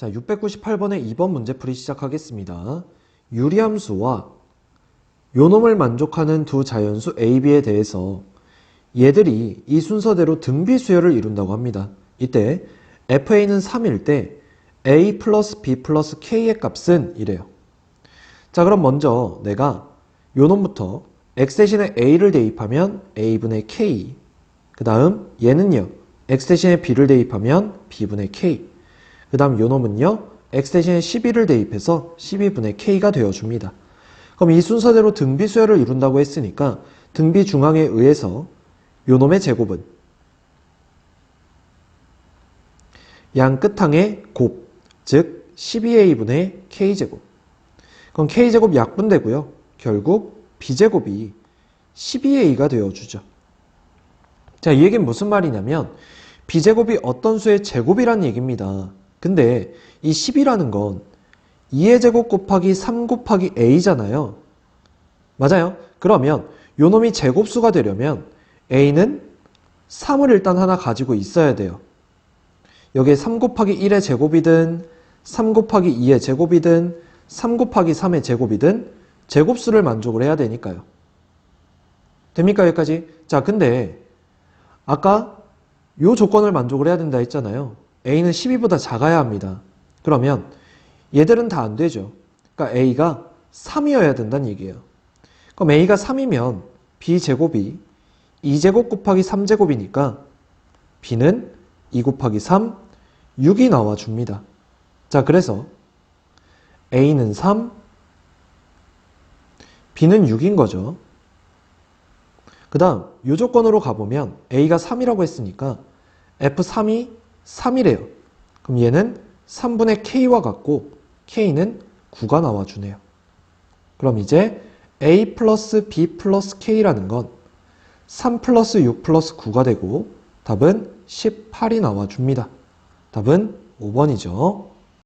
자, 698번의 2번 문제풀이 시작하겠습니다. 유리함수와 요놈을 만족하는 두 자연수 A, B에 대해서 얘들이 이 순서대로 등비 수열을 이룬다고 합니다. 이때 FA는 3일 때 A 플러스 B 플러스 K의 값은 이래요. 자, 그럼 먼저 내가 요놈부터 X 대신에 A를 대입하면 A분의 K. 그 다음 얘는요. X 대신에 B를 대입하면 B분의 K. 그 다음 요 놈은요. X 대신에 12를 대입해서 12분의 K가 되어줍니다. 그럼 이 순서대로 등비 수열을 이룬다고 했으니까 등비 중앙에 의해서 요 놈의 제곱은 양 끝항의 곱, 즉 12a분의 k제곱. 그럼 k제곱 약분되고요. 결국 b제곱이 12a가 되어주죠. 자, 이 얘기는 무슨 말이냐면 b제곱이 어떤 수의 제곱이란 얘기입니다. 근데 이 10이라는 건 2의 제곱 곱하기 3 곱하기 a잖아요. 맞아요. 그러면 요 놈이 제곱수가 되려면 a는 3을 일단 하나 가지고 있어야 돼요. 여기에 3 곱하기 1의 제곱이든 3 곱하기 2의 제곱이든 3 곱하기 3의 제곱이든 제곱수를 만족을 해야 되니까요. 됩니까 여기까지? 자 근데 아까 요 조건을 만족을 해야 된다 했잖아요. A는 12보다 작아야 합니다. 그러면 얘들은 다 안 되죠. 그러니까 a가 3이어야 된다는 얘기예요. 그럼 a가 3이면 b제곱이 2제곱 곱하기 3제곱이니까 b는 2 곱하기 3, 6이 나와줍니다. 자, 그래서 a는 3, b는 6인 거죠. 그 다음 이 조건으로 가보면 a가 3이라고 했으니까 f3이 3이래요. 그럼 얘는 3분의 k와 같고 k는 9가 나와주네요. 그럼 이제 a 플러스 b 플러스 k라는 건 3 플러스 6 플러스 9가 되고 답은 18이 나와줍니다. 답은 5번이죠.